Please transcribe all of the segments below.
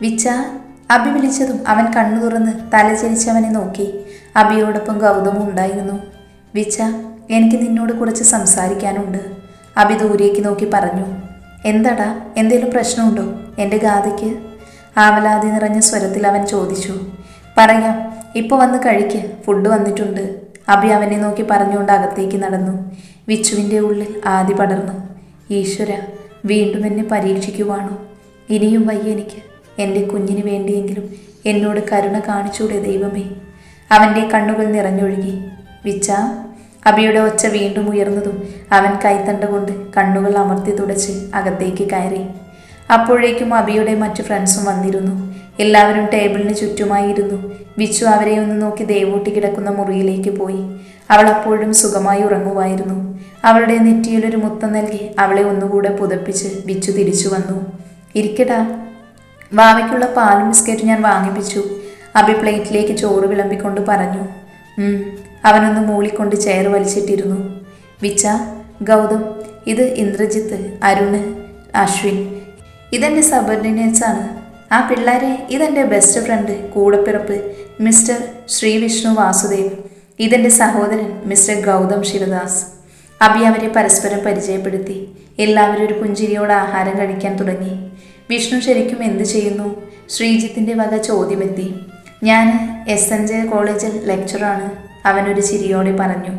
വിച്ച അബി വിളിച്ചതും അവൻ കണ്ണു തുറന്ന് തലചരിച്ചവനെ നോക്കി. അബിയോടൊപ്പം ഗൗതമും ഉണ്ടായിരുന്നു. വിച്ച എനിക്ക് നിന്നോട് കുറച്ച് സംസാരിക്കാനുണ്ട്. അബി ദൂരേക്ക് നോക്കി പറഞ്ഞു. എന്താടാ എന്തേലും പ്രശ്നമുണ്ടോ? എന്റെ ഗാഥയ്ക്ക്? ആവലാതി നിറഞ്ഞ സ്വരത്തിൽ അവൻ ചോദിച്ചു. പറയാം ഇപ്പോൾ വന്ന് കഴിക്ക് ഫുഡ് വന്നിട്ടുണ്ട്. അബി അവനെ നോക്കി പറഞ്ഞുകൊണ്ട് അകത്തേക്ക് നടന്നു. വിച്ചുവിന്റെ ഉള്ളിൽ ആദി പടർന്നു. ഈശ്വര വീണ്ടും എന്നെ പരീക്ഷിക്കുവാണോ? ഇനിയും വയ്യ എനിക്ക്. എന്റെ കുഞ്ഞിന് വേണ്ടിയെങ്കിലും എന്നോട് കരുണ കാണിച്ചൂടെ ദൈവമേ. അവന്റെ കണ്ണുകൾ നിറഞ്ഞൊഴുകി. വിച്ച അബിയുടെ ഒച്ച വീണ്ടും ഉയർന്നതും അവൻ കൈത്തണ്ട കൊണ്ട് കണ്ണുകൾ അമർത്തി തുടച്ച് അകത്തേക്ക് കയറി. അപ്പോഴേക്കും അബിയുടെ മറ്റു ഫ്രണ്ട്സും വന്നിരുന്നു. എല്ലാവരും ടേബിളിന് ചുറ്റുമായി ഇരുന്നു. വിച്ചു അവരെ ഒന്ന് നോക്കി ദേവൂട്ടി കിടക്കുന്ന മുറിയിലേക്ക് പോയി. അവൾ അപ്പോഴും സുഖമായി ഉറങ്ങുമായിരുന്നു. അവളുടെ നെറ്റിയിലൊരു മുത്തം നൽകി അവളെ ഒന്നുകൂടെ പുതപ്പിച്ച് വിച്ചു തിരിച്ചു വന്നു. ഇരിക്കടാ വാവയ്ക്കുള്ള പാലും ബിസ്ക്കറ്റും ഞാൻ വാങ്ങിപ്പിച്ചു. അബി പ്ലേറ്റിലേക്ക് ചോറ് വിളമ്പിക്കൊണ്ട് പറഞ്ഞു. അവനൊന്ന് മൂളിക്കൊണ്ട് ചെയർ വലിച്ചിട്ടിരുന്നു. വിച്ച ഗൗതം ഇത് ഇന്ദ്രജിത്ത് അരുണ് അശ്വിൻ. ഇതെന്റെ സബർഡിനേറ്റ്സ് ആണ് ആ പിള്ളേരെ ഇതെന്റെ ബെസ്റ്റ് ഫ്രണ്ട് കൂടപ്പിറപ്പ് മിസ്റ്റർ ശ്രീവിഷ്ണു വാസുദേവ്. ഇതെന്റെ സഹോദരൻ മിസ്റ്റർ ഗൗതം ശിവദാസ്. അബി അവരെ പരസ്പരം പരിചയപ്പെടുത്തി. എല്ലാവരും ഒരു പുഞ്ചിരിയോടെ ആഹാരം കഴിക്കാൻ തുടങ്ങി. വിഷ്ണു ശരിക്കും എന്ത് ചെയ്യുന്നു? ശ്രീജിത്തിന്റെ വക ചോദ്യമെത്തി. ഞാൻ എസ് എൻ ജെ കോളേജിൽ ലെക്ചറാണ് അവനൊരു ചിരിയോടെ പറഞ്ഞു.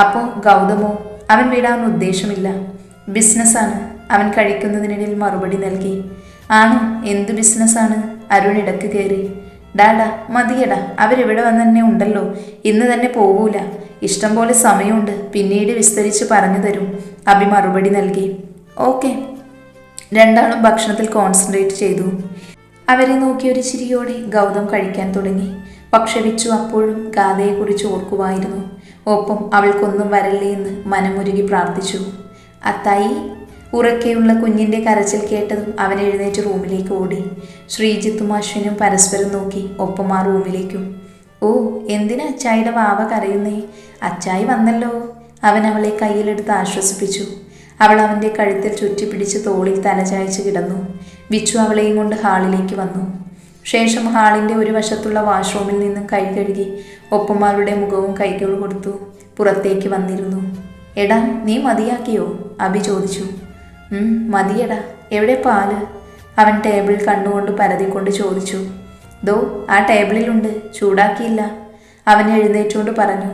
അപ്പോൾ ഗൗതമോ അവൻ വിടാൻ ഉദ്ദേശമില്ല. ബിസിനസ്സാണ് അവൻ കഴിക്കുന്നതിനിടയിൽ മറുപടി നൽകി. ആണോ? എന്ത് ബിസിനസ്സാണ് അരുൺ ഇടയ്ക്ക് കയറി. ഡാഡാ മതിയടാ. അവരിവിടെ വന്ന് തന്നെ ഉണ്ടല്ലോ. ഇന്ന് തന്നെ പോകൂല ഇഷ്ടം പോലെ സമയമുണ്ട്. പിന്നീട് വിസ്തരിച്ച് പറഞ്ഞു തരും. അഭി മറുപടി നൽകി. ഓക്കെ. രണ്ടാളും ഭക്ഷണത്തിൽ കോൺസെൻട്രേറ്റ് ചെയ്തു. അവരെ നോക്കി ഒരു ചിരിയോടെ ഗൗതം കഴിക്കാൻ തുടങ്ങി. പക്ഷെ വിച്ചു അപ്പോഴും ഗാഥയെക്കുറിച്ച് ഓർക്കുമായിരുന്നു ഒപ്പം അവൾക്കൊന്നും വരല്ലേ എന്ന് മനമുരുകി പ്രാർത്ഥിച്ചു. അത്തായി ഉറക്കെയുള്ള കുഞ്ഞിന്റെ കരച്ചിൽ കേട്ടതും അവൻ എഴുന്നേറ്റ് റൂമിലേക്ക് ഓടി. ശ്രീജിത്തും അശ്വിനും പരസ്പരം നോക്കി ഒപ്പം ആ റൂമിലേക്കും. ഓ എന്തിനാ അച്ചായിയുടെ വാവ കരയുന്നേ? അച്ചായി വന്നല്ലോ. അവൻ അവളെ കയ്യിലെടുത്ത് ആശ്വസിപ്പിച്ചു. അവൾ അവന്റെ കഴുത്തിൽ ചുറ്റിപ്പിടിച്ച് തോളിൽ തലചായ്ച്ച് കിടന്നു. വിച്ചു അവളെയും കൊണ്ട് ഹാളിലേക്ക് വന്നു. ശേഷം ഹാളിന്റെ ഒരു വശത്തുള്ള വാഷ്റൂമിൽ നിന്നും കൈ കഴുകി ഒപ്പമാരുടെ മുഖവും കൈകൾ കൊടുത്തു പുറത്തേക്ക് വന്നിരുന്നു. എടാ നീ മതിയാക്കിയോ? അബി ചോദിച്ചു. "ഉം, മതിയെടാ. എവിടെ പാൽ? അവൻ ടേബിൾ കണ്ണുകൊണ്ട് പരതിക്കൊണ്ട് ചോദിച്ചു. ദോ ആ ടേബിളിലുണ്ട്. ചൂടാക്കിയില്ല. അവൻ എഴുന്നേറ്റുകൊണ്ട് പറഞ്ഞു.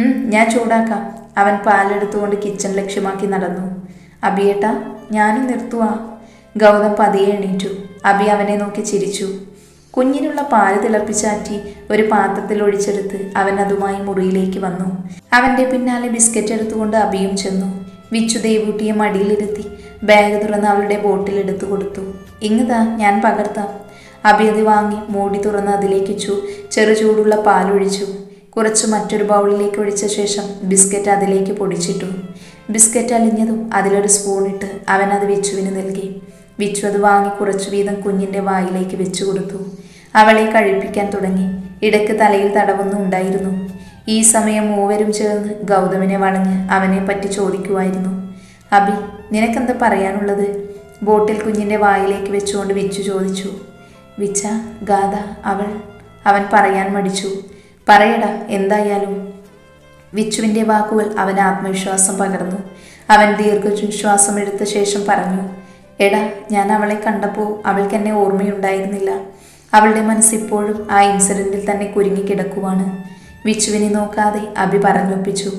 "ഉം, ഞാൻ ചൂടാക്കാം. അവൻ പാലെടുത്തുകൊണ്ട് കിച്ചൺ ലക്ഷ്യമാക്കി നടന്നു. അബിയേട്ട ഞാനും നിർത്തുവാ. ഗൗതം പതിയെ എണീറ്റു. അബി അവനെ നോക്കി ചിരിച്ചു. കുഞ്ഞിനുള്ള പാൽ തിളപ്പിച്ചാറ്റി ഒരു പാത്രത്തിൽ ഒഴിച്ചെടുത്ത് അവൻ അതുമായി മുറിയിലേക്ക് വന്നു. അവന്റെ പിന്നാലെ ബിസ്ക്കറ്റ് എടുത്തുകൊണ്ട് അബിയും ചെന്നു. വിച്ചു ദേവൂട്ടിയെ മടിയിലിരുത്തി ബാഗ് തുറന്ന് അവളുടെ ബോട്ടിൽ എടുത്തു കൊടുത്തു. ഇങ്ങതാ ഞാൻ പകർത്താം. അബി അത് വാങ്ങി മൂടി തുറന്ന് അതിലേക്ക് ചു ചെറു ചൂടുള്ള പാലൊഴിച്ചു. കുറച്ച് മറ്റൊരു ബൗളിലേക്ക് ഒഴിച്ച ശേഷം ബിസ്ക്കറ്റ് അതിലേക്ക് പൊടിച്ചിട്ടു. ബിസ്ക്കറ്റ് അലിഞ്ഞതും അതിലൊരു സ്പൂൺ ഇട്ട് അവൻ അത് വിച്ചുവിന് നൽകി. വിച്ചു അത് വാങ്ങി കുറച്ചു വീതം കുഞ്ഞിന്റെ വായിലേക്ക് വെച്ചു കൊടുത്തു. അവളെ കഴിപ്പിക്കാൻ തുടങ്ങി. ഇടയ്ക്ക് തലയിൽ തടവൊന്നും ഉണ്ടായിരുന്നു. ഈ സമയം മൂവരും ചേർന്ന് ഗൗതമിനെ വളഞ്ഞ് അവനെ പറ്റി ചോദിക്കുമായിരുന്നു അബി നിനക്കെന്താ പറയാനുള്ളത്? ബോട്ടിൽ കുഞ്ഞിന്റെ വായിലേക്ക് വെച്ചുകൊണ്ട് വിച്ചു ചോദിച്ചു. വിച്ച ഗാഥ അവൾ അവൻ പറയാൻ മടിച്ചു. പറയടാ എന്തായാലും. വിച്ചുവിന്റെ വാക്കുകൾ അവന് ആത്മവിശ്വാസം പകർന്നു. അവൻ ദീർഘശ്വാസം എടുത്ത ശേഷം പറഞ്ഞു എടാ ഞാൻ അവളെ കണ്ടപ്പോൾ അവൾക്ക് എന്നെ ഓർമ്മയുണ്ടായിരുന്നില്ല. അവളുടെ മനസ്സിപ്പോഴും ആ ഇൻസിഡന്റിൽ തന്നെ കുരുങ്ങിക്കിടക്കുവാണ് വിച്ചുവിനെ നോക്കാതെ അഭി പറഞ്ഞൊപ്പിച്ചു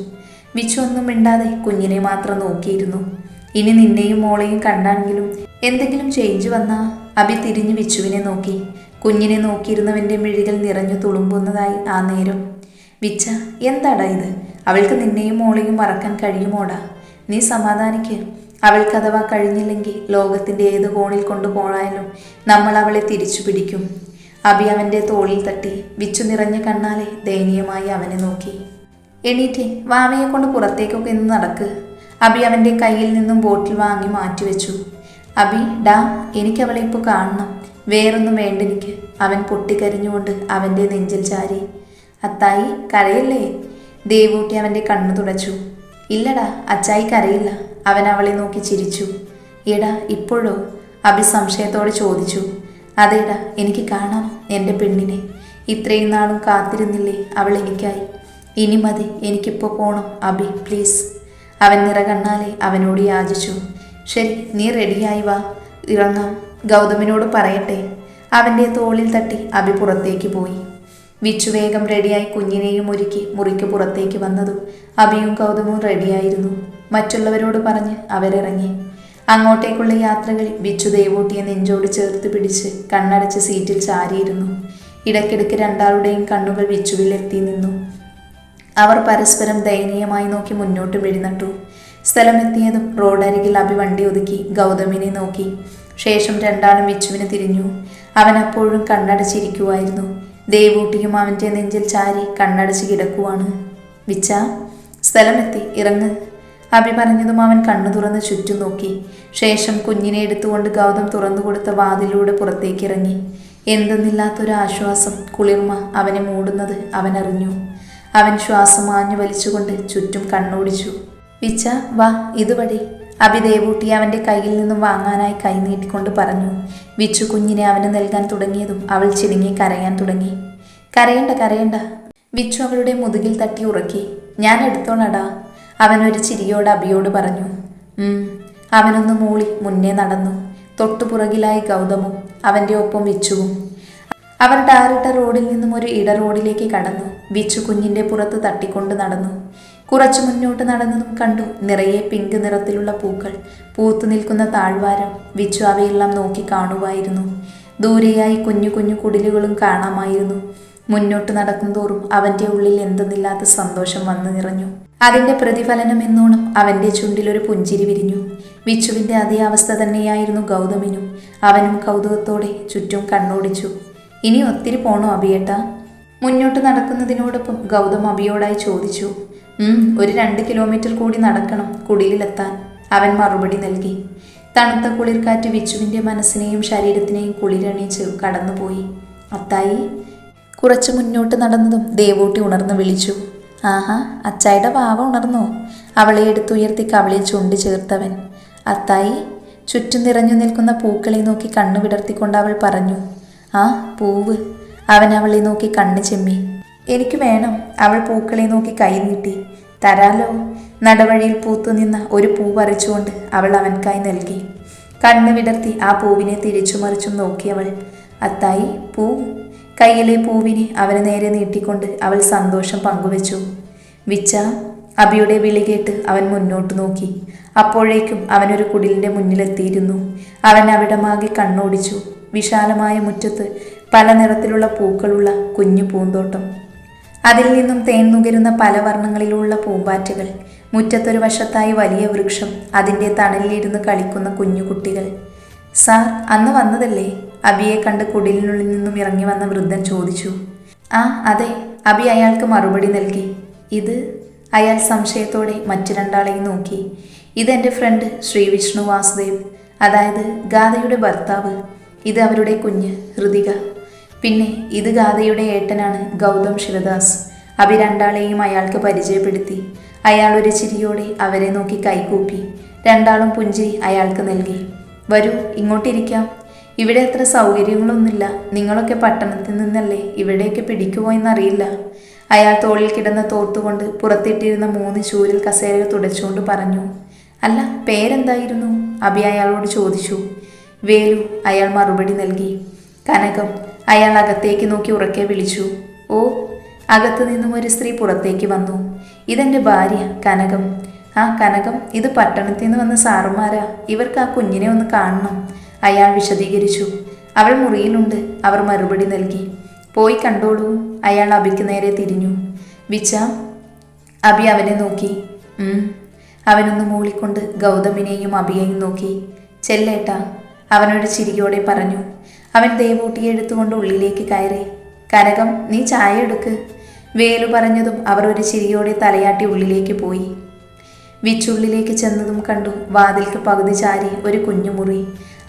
വിച്ചു ഒന്നും മിണ്ടാതെ കുഞ്ഞിനെ മാത്രം നോക്കിയിരുന്നു. ഇനി നിന്നെയും മോളെയും കണ്ടാണെങ്കിലും എന്തെങ്കിലും ചേഞ്ച് വന്നാ? അഭി തിരിഞ്ഞു വിച്ചുവിനെ നോക്കി കുഞ്ഞിനെ നോക്കിയിരുന്നവന്റെ മിഴികൾ നിറഞ്ഞു തുളുമ്പുന്നതായി ആ നേരം. വിച്ച എന്താടാ ഇത്? അവൾക്ക് നിന്നെയും മോളെയും മറക്കാൻ കഴിയുമോടാ? നീ സമാധാനിക്ക്. അവൾക്ക് അഥവാ കഴിഞ്ഞില്ലെങ്കിൽ ലോകത്തിന്റെ ഏത് കോണിൽ കൊണ്ടുപോയാലും നമ്മൾ അവളെ തിരിച്ചു പിടിക്കും. അബി അവന്റെ തോളിൽ തട്ടി വിച്ചു നിറഞ്ഞ കണ്ണാലെ ദയനീയമായി അവനെ നോക്കി. എണീറ്റേ വാവയെ കൊണ്ട് പുറത്തേക്കൊക്കെ ഇന്ന് നടക്ക്. അബി അവന്റെ കയ്യിൽ നിന്നും ബോട്ടിൽ വാങ്ങി മാറ്റിവെച്ചു. അബി ഡാ എനിക്കവളെ ഇപ്പോൾ കാണണം. വേറൊന്നും വേണ്ടെനിക്ക്. അവൻ പൊട്ടിക്കരിഞ്ഞുകൊണ്ട് അവന്റെ നെഞ്ചിൽ ചാരി. അത്തായി കരയല്ലേ? ദേവൂട്ടി അവന്റെ കണ്ണു തുടച്ചു. ഇല്ലടാ അച്ചായി കരയില്ല. അവൻ അവളെ നോക്കി ചിരിച്ചു. എടാ ഇപ്പോഴോ? അഭിസംശയത്തോടെ ചോദിച്ചു. അതേടാ എനിക്ക് കാണാം എന്റെ പെണ്ണിനെ. ഇത്രയും നാളും കാത്തിരുന്നില്ലേ അവൾ എനിക്കായി. ഇനി മതി എനിക്കിപ്പോൾ പോകണം അബി പ്ലീസ്. അവൻ നിറകണ്ണാലെ അവനോട് യാചിച്ചു. ശരി നീ റെഡിയായി വാ. ഇറങ്ങാം. ഗൗതമിനോട് പറയട്ടെ. അവന്റെ തോളിൽ തട്ടി അബി പുറത്തേക്ക് പോയി. വിച്ചുവേഗം റെഡിയായി കുഞ്ഞിനെയും ഒരുക്കി മുറിക്ക് പുറത്തേക്ക് വന്നതും അബിയും ഗൗതമും റെഡിയായിരുന്നു. മറ്റുള്ളവരോട് പറഞ്ഞ് അവരിറങ്ങി. അങ്ങോട്ടേക്കുള്ള യാത്രകളിൽ വിച്ചു ദേവൂട്ടിയെ നെഞ്ചോട് ചേർത്ത് പിടിച്ച് കണ്ണടച്ച് സീറ്റിൽ ചാരിയിരുന്നു. ഇടയ്ക്കിടയ്ക്ക് രണ്ടാളുടെയും കണ്ണുകൾ വിച്ചുവിൽ എത്തി നിന്നു. അവർ പരസ്പരം ദയനീയമായി നോക്കി മുന്നോട്ട് വെടിനട്ടു സ്ഥലമെത്തിയതും റോഡരികിൽ അഭി വണ്ടി ഒതുക്കി ഗൗതമിനെ നോക്കി. ശേഷം രണ്ടാളും വിച്ചുവിന് തിരിഞ്ഞു. അവൻ അപ്പോഴും കണ്ണടച്ചിരിക്കുവായിരുന്നു. ദേവൂട്ടിയും അവന്റെ നെഞ്ചിൽ ചാരി കണ്ണടച്ച് കിടക്കുവാണ്. വിച്ച സ്ഥലമെത്തി ഇറങ്ങ്. അഭി പറഞ്ഞതും അവൻ കണ്ണു തുറന്ന് ചുറ്റും നോക്കി. ശേഷം കുഞ്ഞിനെ എടുത്തുകൊണ്ട് ഗൗതം തുറന്നു കൊടുത്ത വാതിലൂടെ പുറത്തേക്ക് ഇറങ്ങി. എന്തെന്നില്ലാത്തൊരു ആശ്വാസം കുളിർമ അവനെ മൂടുന്നത് അവൻ അറിഞ്ഞു. അവൻ ശ്വാസം മാഞ്ഞു വലിച്ചുകൊണ്ട് ചുറ്റും കണ്ണോടിച്ചു. വിച്ച വാ ഇതുവഴി. അഭിദേവൂട്ടി അവന്റെ കയ്യിൽ നിന്നും വാങ്ങാനായി കൈ നീട്ടിക്കൊണ്ട് പറഞ്ഞു വിച്ചു കുഞ്ഞിനെ അവന് നൽകാൻ തുടങ്ങിയതും അവൾ ചിടുങ്ങി കരയാൻ തുടങ്ങി. കരയണ്ട കരയണ്ട. വിച്ചു അവളുടെ മുതുകിൽ തട്ടി ഉറക്കി ഞാൻ എടുത്തോളടാ. അവൻ ഒരു ചിരിയോട് അബിയോട് പറഞ്ഞു അവനൊന്ന് മൂളി മുന്നേ നടന്നു. തൊട്ടുപുറകിലായി ഗൗതമും അവന്റെ ഒപ്പം വിച്ചുവും. അവർ ടാറിട്ട റോഡിൽ നിന്നും ഒരു ഇട റോഡിലേക്ക് കടന്നു. വിച്ചു കുഞ്ഞിന്റെ പുറത്ത് തട്ടിക്കൊണ്ട് നടന്നു. കുറച്ചു മുന്നോട്ട് നടന്നതും കണ്ടു. നിറയെ പിങ്ക് നിറത്തിലുള്ള പൂക്കൾ. പൂത്തു നിൽക്കുന്ന താഴ്വാരം വിച്ചു അവയെല്ലാം നോക്കി കാണുമായിരുന്നു ദൂരെയായി കുഞ്ഞു കുഞ്ഞു കുടിലുകളും കാണാമായിരുന്നു. മുന്നോട്ട് നടക്കുന്തോറും അവന്റെ ഉള്ളിൽ എന്തെന്നില്ലാത്ത സന്തോഷം വന്നു നിറഞ്ഞു. അതിന്റെ പ്രതിഫലനം എന്നോണം അവന്റെ ചുണ്ടിലൊരു പുഞ്ചിരി വിരിഞ്ഞു. വിച്ചുവിന്റെ അതേ അവസ്ഥ തന്നെയായിരുന്നു ഗൗതമിനും. അവനും കൗതുകത്തോടെ ചുറ്റും കണ്ണോടിച്ചു. ഇനി ഒത്തിരി പോണോ അബിയേട്ട മുന്നോട്ട് നടക്കുന്നതിനോടൊപ്പം ഗൗതം അബിയോടായി ചോദിച്ചു. ഒരു രണ്ട് കിലോമീറ്റർ കൂടി നടക്കണം കുടിലിലെത്താൻ അവൻ മറുപടി നൽകി. തണുത്ത കുളിർക്കാറ്റ് വിച്ചുവിന്റെ മനസ്സിനെയും ശരീരത്തിനെയും കുളിരണിയിച്ച് കടന്നുപോയി. അത്തായി കുറച്ച് മുന്നോട്ട് നടന്നതും ദേവൂട്ടി ഉണർന്നു വിളിച്ചു. ആഹാ അച്ചായുടെ വാവ ഉണർന്നോ? അവളെ എടുത്തുയർത്തി കവളിൽ ചുണ്ടി ചേർത്തവൻ. അത്തായി ചുറ്റും നിറഞ്ഞു നിൽക്കുന്ന പൂക്കളെ നോക്കി കണ്ണു വിടർത്തിക്കൊണ്ട് അവൾ പറഞ്ഞു ആ പൂവ്. അവൻ അവളെ നോക്കി കണ്ണ് ചെമ്മി. എനിക്ക് വേണം. അവൾ പൂക്കളെ നോക്കി കൈ നീട്ടി. തരാലോ. നടവഴിയിൽ പൂത്തു നിന്ന ഒരു പൂ പറിച്ചുകൊണ്ട് അവൾ അവൻകായി നൽകി. കണ്ണു വിടർത്തി ആ പൂവിനെ തിരിച്ചു മറിച്ചും നോക്കിയവൾ അത്തായി പൂ. കയ്യിലെ പൂവിനെ അവന് നേരെ നീട്ടിക്കൊണ്ട് അവൾ സന്തോഷം പങ്കുവച്ചു. വിച്ച അബിയുടെ വിളി കേട്ട് അവൻ മുന്നോട്ട് നോക്കി. അപ്പോഴേക്കും അവനൊരു കുടിലിന്റെ മുന്നിലെത്തിയിരുന്നു. അവൻ അവിടമാകെ കണ്ണോടിച്ചു. വിശാലമായ മുറ്റത്ത് പല നിറത്തിലുള്ള പൂക്കളുള്ള കുഞ്ഞു പൂന്തോട്ടം. അതിൽ നിന്നും തേൻ നുകരുന്ന പല വർണങ്ങളിലുള്ള പൂമ്പാറ്റകൾ. മുറ്റത്തൊരു വശത്തായി വലിയ വൃക്ഷം അതിന്റെ തണലിലിരുന്ന് കളിക്കുന്ന കുഞ്ഞുകുട്ടികൾ. സാർ അന്ന് വന്നതല്ലേ? അബിയെ കണ്ട് കുടിലിനുള്ളിൽ നിന്നും ഇറങ്ങി വന്ന വൃദ്ധൻ ചോദിച്ചു. ആ അതെ. അബി അയാൾക്ക് മറുപടി നൽകി. ഇത്? അയാൾ സംശയത്തോടെ മറ്റു രണ്ടാളെയും നോക്കി. ഇതെന്റെ ഫ്രണ്ട് ശ്രീ വിഷ്ണു വാസുദേവ്. അതായത് ഗാഥയുടെ ഭർത്താവ്. ഇത് അവരുടെ കുഞ്ഞ് ഹൃതിക പിന്നെ ഇത് ഗാഥയുടെ ഏട്ടനാണ് ഗൗതം ശിവദാസ്. അവി രണ്ടാളെയും അയാൾക്ക് പരിചയപ്പെടുത്തി. അയാൾ ഒരു ചിരിയോടെ അവരെ നോക്കി കൈകൂപ്പി. രണ്ടാളും പുഞ്ചിരി അയാൾക്ക് നൽകി. വരൂ ഇങ്ങോട്ടിരിക്കാം. ഇവിടെ അത്ര സൗകര്യങ്ങളൊന്നുമില്ല. നിങ്ങളൊക്കെ പട്ടണത്തിൽ നിന്നല്ലേ ഇവിടെയൊക്കെ പിടിക്കുമോ എന്നറിയില്ല. അയാൾ തോളിൽ കിടന്ന തോർത്തുകൊണ്ട് പുറത്തിട്ടിരുന്ന മൂന്ന് ചൂരിൽ കസേരകൾ തുടച്ചുകൊണ്ട് പറഞ്ഞു. അല്ല പേരെന്തായിരുന്നു? അബി അയാളോട് ചോദിച്ചു. വേലു അയാൾ മറുപടി നൽകി. കനകം. അയാൾ അകത്തേക്ക് നോക്കി ഉറക്കെ വിളിച്ചു. ഓ അകത്തു നിന്നും ഒരു സ്ത്രീ പുറത്തേക്ക് വന്നു. ഇതെന്റെ ഭാര്യ കനകം. ആ കനകം ഇത് പട്ടണത്തിൽ നിന്ന് വന്ന സാറുമാരാ. ഇവർക്ക് ആ കുഞ്ഞിനെ ഒന്ന് കാണണം. അയാൾ വിശദീകരിച്ചു. അവൾ മുറിയിലുണ്ട്. അവർ മറുപടി നൽകി. പോയി കണ്ടോളൂ. അയാൾ അബിക്ക് നേരെ തിരിഞ്ഞു. വിച്ച അബി അവനെ നോക്കി. അവനൊന്ന് മൂളിക്കൊണ്ട് ഗൗതമിനെയും അബിയെയും നോക്കി. ചെല്ലേട്ടാ. അവനൊരു ചിരിയോടെ പറഞ്ഞു അവൻ ദേവൂട്ടിയെ എടുത്തുകൊണ്ട് ഉള്ളിലേക്ക് കയറി. കനകം നീ ചായ എടുക്ക്. വേലു പറഞ്ഞതും അവർ ഒരു ചിരിയോടെ തലയാട്ടി ഉള്ളിലേക്ക് പോയി. വിച്ചുള്ളിലേക്ക് ചെന്നതും കണ്ടു വാതിൽക്ക് പകുതി ചാരി ഒരു കുഞ്ഞുമുറി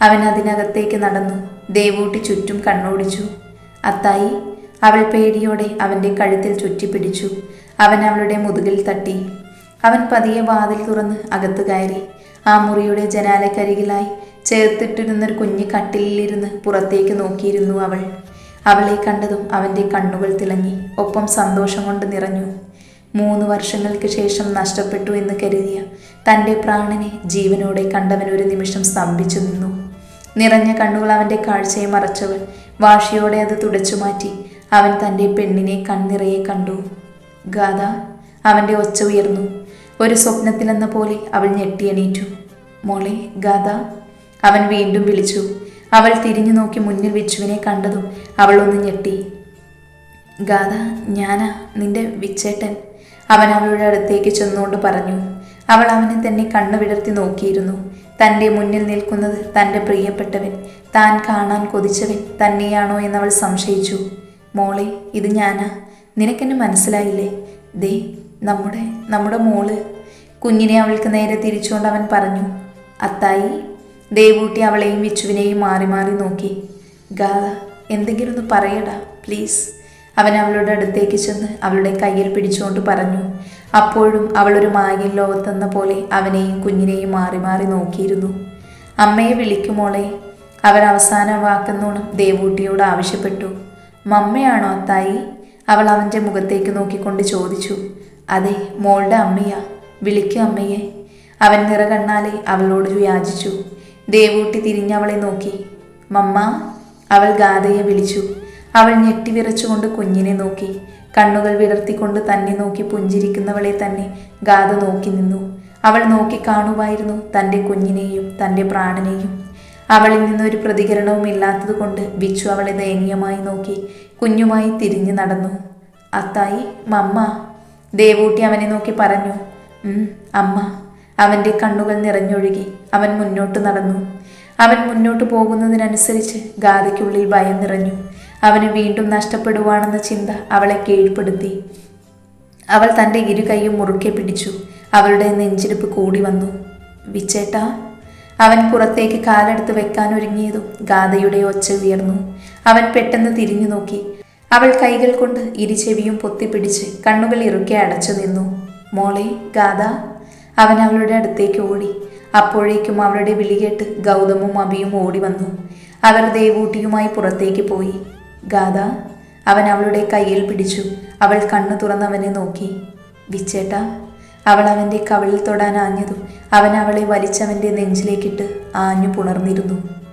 അവൻ അതിനകത്തേക്ക് നടന്നു ദേവൂട്ടി ചുറ്റും കണ്ണോടിച്ചു. അത്തായി അവൾ പേടിയോടെ അവന്റെ കഴുത്തിൽ ചുറ്റിപ്പിടിച്ചു. അവൻ അവളുടെ മുതുകിൽ തട്ടി. അവൻ പതിയെ വാതിൽ തുറന്ന് അകത്തു കയറി. ആ മുറിയുടെ ജനാലക്കരികിലായി ചേർത്തിട്ടിരുന്നൊരു കുഞ്ഞു കട്ടിലിരുന്ന് പുറത്തേക്ക് നോക്കിയിരുന്നു അവൾ. അവളെ കണ്ടതും അവന്റെ കണ്ണുകൾ തിളങ്ങി. ഒപ്പം സന്തോഷം കൊണ്ട് നിറഞ്ഞു. മൂന്ന് വർഷങ്ങൾക്ക് ശേഷം നഷ്ടപ്പെട്ടു എന്ന് കരുതിയ തന്റെ പ്രാണനെ ജീവനോടെ കണ്ടവൻ ഒരു നിമിഷം സ്തംഭിച്ചു നിന്നു. നിറഞ്ഞ കണ്ണുകൾ അവന്റെ കാഴ്ചയെ മറച്ചവൾ. വാശിയോടെ അത് തുടച്ചു മാറ്റി അവൻ തന്റെ പെണ്ണിനെ കണ്ണിറയെ കണ്ടു. ഗാഥ അവന്റെ ഒച്ച ഉയർന്നു. ഒരു സ്വപ്നത്തിലെന്ന പോലെ അവൾ ഞെട്ടിയണീറ്റു. മോളെ ഗാഥ. അവൻ വീണ്ടും വിളിച്ചു. അവൾ തിരിഞ്ഞു നോക്കി മുന്നിൽ വിച്ചുവിനെ കണ്ടതും അവൾ ഒന്ന് ഞെട്ടി. ഗാഥ ഞാനാ നിന്റെ വിച്ചേട്ടൻ. അവൻ അവളുടെ അടുത്തേക്ക് ചെന്നുകൊണ്ട് പറഞ്ഞു. അവൾ അവനെ തന്നെ കണ്ണു വിടർത്തി നോക്കിയിരുന്നു. തന്റെ മുന്നിൽ നിൽക്കുന്നത് തന്റെ പ്രിയപ്പെട്ടവൻ താൻ കാണാൻ കൊതിച്ചവൻ തന്നെയാണോ എന്നവൾ സംശയിച്ചു. മോളെ ഇത് ഞാനാ. നിനക്കെന്നെ മനസ്സിലായില്ലേ? ദേ നമ്മുടെ നമ്മുടെ മോൾ. കുഞ്ഞിനെ അവൾക്ക് നേരെ തിരിച്ചുകൊണ്ട് അവൻ പറഞ്ഞു. അത്തായി ദേവൂട്ടി അവളെയും വിച്ചുവിനെയും മാറി മാറി നോക്കി. ഗാഥ എന്തെങ്കിലും ഒന്ന് പറയടാ പ്ലീസ്. അവൻ അവളുടെ അടുത്തേക്ക് ചെന്ന് അവളുടെ കയ്യിൽ പിടിച്ചുകൊണ്ട് പറഞ്ഞു. അപ്പോഴും അവളൊരു മായൻ ലോകത്തെന്ന പോലെ അവനെയും കുഞ്ഞിനെയും മാറി മാറി നോക്കിയിരുന്നു. അമ്മയെ വിളിക്കുമോളെ അവൻ അവസാന വാക്കെന്നോണം ദേവൂട്ടിയോട് ആവശ്യപ്പെട്ടു. മമ്മയാണോ അത്തായി? അവൾ അവന്റെ മുഖത്തേക്ക് നോക്കിക്കൊണ്ട് ചോദിച്ചു. അതെ മോളുടെ അമ്മയാ. വിളിക്കൂ അമ്മയെ. അവൻ നിറകണ്ണാലെ അവളോട് യാചിച്ചു ദേവൂട്ടി തിരിഞ്ഞവളെ നോക്കി. മമ്മ അവൾ ഗാഥയെ വിളിച്ചു. അവൾ ഞെട്ടിവിറച്ചുകൊണ്ട് കുഞ്ഞിനെ നോക്കി. കണ്ണുകൾ വിടർത്തിക്കൊണ്ട് തന്നെ നോക്കി പുഞ്ചിരിക്കുന്നവളെ തന്നെ ഗാഥ നോക്കി നിന്നു. അവൾ നോക്കി കാണുമായിരുന്നു തന്റെ കുഞ്ഞിനെയും തന്റെ പ്രാണനെയും. അവളിൽ നിന്നൊരു പ്രതികരണവും ഇല്ലാത്തത് കൊണ്ട് ബിച്ചു അവളെ ദയനീയമായി നോക്കി കുഞ്ഞുമായി തിരിഞ്ഞു നടന്നു. അത്തായി മമ്മ ദേവൂട്ടി അവനെ നോക്കി പറഞ്ഞു. അമ്മ അവന്റെ കണ്ണുകൾ നിറഞ്ഞൊഴുകി അവൻ മുന്നോട്ട് നടന്നു. അവൻ മുന്നോട്ട് പോകുന്നതിനനുസരിച്ച് ഗാഥയ്ക്കുള്ളിൽ ഭയം നിറഞ്ഞു. അവന് വീണ്ടും നഷ്ടപ്പെടുവാണെന്ന ചിന്ത അവളെ കീഴ്പ്പെടുത്തി. അവൾ തന്റെ ഇരു കൈയും മുറുക്കെ പിടിച്ചു. അവളുടെ നെഞ്ചിരിപ്പ് കൂടി വന്നു. വിച്ചേട്ടാ അവൻ പുറത്തേക്ക് കാലെടുത്ത് വെക്കാൻ ഒരുങ്ങിയതും ഗാഥയുടെ ഒച്ച ഉയർന്നു. അവൻ പെട്ടെന്ന് തിരിഞ്ഞു നോക്കി. അവൾ കൈകൾ കൊണ്ട് ഇരുചെവിയും പൊത്തിപ്പിടിച്ച് കണ്ണുകൾ ഇറുക്കെ അടച്ചു നിന്നു. മോളെ ഗാഥ. അവൻ അവളുടെ അടുത്തേക്ക് ഓടി. അപ്പോഴേക്കും അവളുടെ വിളി കേട്ട് ഗൗതമും അബിയും ഓടി വന്നു. അവർ ദേവൂട്ടിയുമായി പുറത്തേക്ക് പോയി. ഗാഥ അവൻ അവളുടെ കയ്യിൽ പിടിച്ചു. അവൾ കണ്ണു തുറന്നവനെ നോക്കി. വിച്ചേട്ട അവൾ അവന്റെ കവിളിൽ തൊടാൻ ആഞ്ഞതും അവൻ അവളെ വലിച്ചവന്റെ നെഞ്ചിലേക്കിട്ട് ആഞ്ഞു പുണർന്നിരുന്നു.